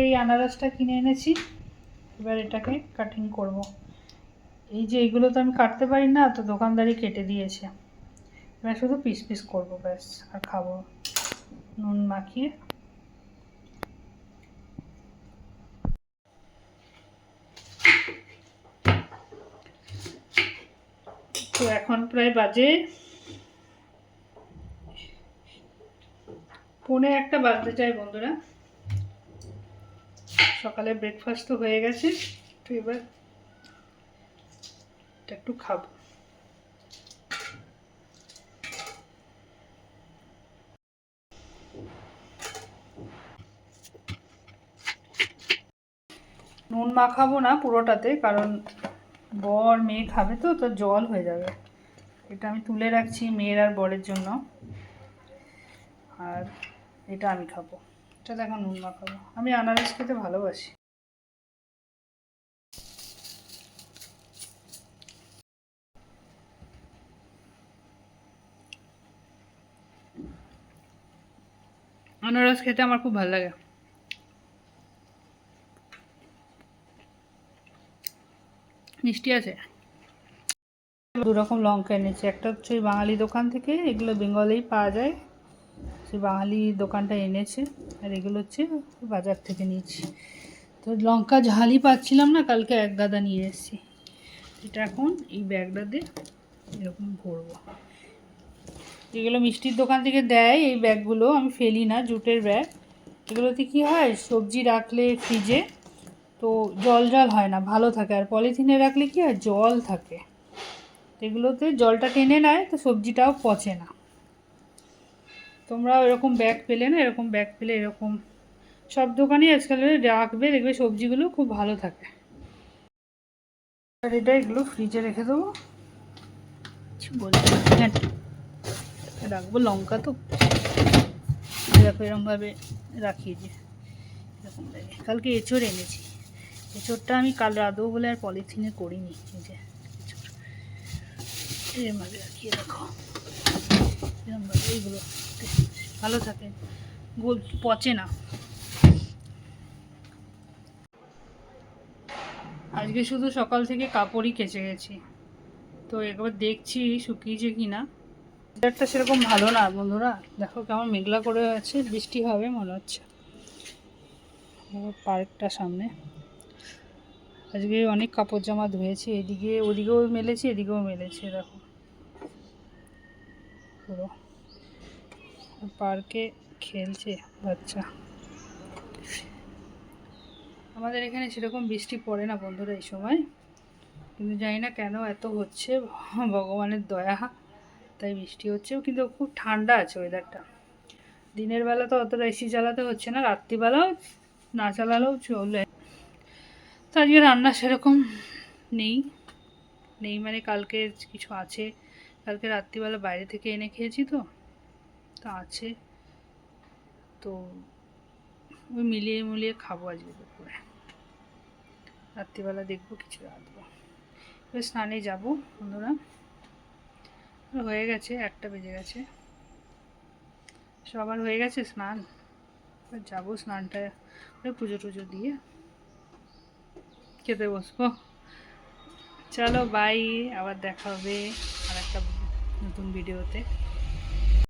এই আনারসটা কিনে এনেছি। এবার এটাকে কাটিং করব। এই যে এইগুলো তো আমি কাটতে পারি না, তো দোকানদারই কেটে দিয়েছে। এবার শুধু পিস পিস করব, ব্যাস, আর খাব। নুন মাখিয়ে। তো এখন প্রায় বাজে পৌনে একটা বাজতে চাই বন্ধুরা। সকালে ব্রেকফাস্ট তো হয়ে গেছে, তো এবার এটা একটু খাব। নুন মাখাবো না পুরোটাতে, কারণ বর মেয়ে খাবে তো তো জল হয়ে যাবে। এটা আমি তুলে রাখছি মেয়ের আর বরের জন্য। আর এটা আমি খাব। এটা দেখো নুন মাখাবো আমি আনারস খেতে ভালোবাসি। আনারস খেতে আমার খুব ভালো লাগে। মিষ্টি আছে? দু রকম লঙ্কা এনেছি। একটা হচ্ছে বাঙালি দোকান থেকে, এগুলো বেঙ্গলেই পাওয়া যায়। সেই বাঙালি দোকানটা এনেছে, আর এগুলো হচ্ছে বাজার থেকে নিয়েছি। তো লঙ্কা ঝালই পাচ্ছিলাম না, কালকে এক গাদা নিয়ে এসেছি। এটা এখন এই ব্যাগটা দিয়ে এরকম ভরবো এগুলো মিষ্টির দোকান থেকে দেয়, এই ব্যাগগুলো আমি ফেলি না, জুটের ব্যাগ। এগুলোতে কি হয়, সবজি রাখলে ফ্রিজে তো জল জল হয় না, ভালো থাকে। আর পলিথিনে রাখলে কি হয়, জল থাকে। এগুলোতে জলটা টেনে নেয়, তো সবজিটাও পচে না। তোমরাও এরকম ব্যাগ পেলে না, এরকম ব্যাগ পেলে এরকম সব দোকানেই আজকাল রাখবে, দেখবে সবজিগুলো খুব ভালো থাকে। আর এটা এগুলো ফ্রিজে রেখে দেবো। হ্যাঁ রাখব, লঙ্কা তো। দেখো এরকমভাবে রাখিয়ে যে। এরকম কালকে এঁচড় এনেছি। এঁচড়টা আমি কাল রাঁধবো বলে আর পলিথিনে করিনি, এই যে এরমভাবে রাখিয়ে রাখো এইগুলো ভালো থাকে। গোল পচে না। আজকে শুধু সকাল থেকে কাপড়ই কেচে গেছি। তো একবার দেখছি শুকিয়েছে কি না ওয়েদারটা সেরকম ভালো না বন্ধুরা। দেখো কেমন মেঘলা করে আছে, বৃষ্টি হবে মনে হচ্ছে। পার্কটা সামনে। আজকে অনেক কাপড় জামা ধুয়েছি, এদিকে ওদিকেও মেলেছি, এদিকেও মেলেছি, দেখো। পুরো। পার্কে খেলছে বাচ্চা। আমাদের এখানে সেরকম বৃষ্টি পড়ে না বন্ধুরা এই সময়। কিন্তু জানি না কেন এত হচ্ছে, ভগবানের দয়া, তাই বৃষ্টি হচ্ছে। কিন্তু খুব ঠান্ডা আছে ওয়েদারটা দিনের বেলা তো অতটা এসি চালাতে হচ্ছে না, রাত্রিবেলাও না চালালেও চলে। তো আজকে রান্না সেরকম নেই। নেই মানে কালকে কিছু আছে। কালকে রাত্রিবেলা বাইরে থেকে এনে খেয়েছি তো, তা আছে। তো ওই মিলিয়ে মিলিয়ে খাব আজকে দুপুরে। রাত্রিবেলা দেখব কিছু রাঁধবো। এবার স্নানে যাব বন্ধুরা। হয়ে গেছে, একটা বেজে গেছে। সবার হয়ে গেছে স্নান? এবার যাব স্নানটা পুজো টুজো দিয়ে। খেতে বসবো। চলো বাই আবার দেখা হবে। নতুন ভিডিওতে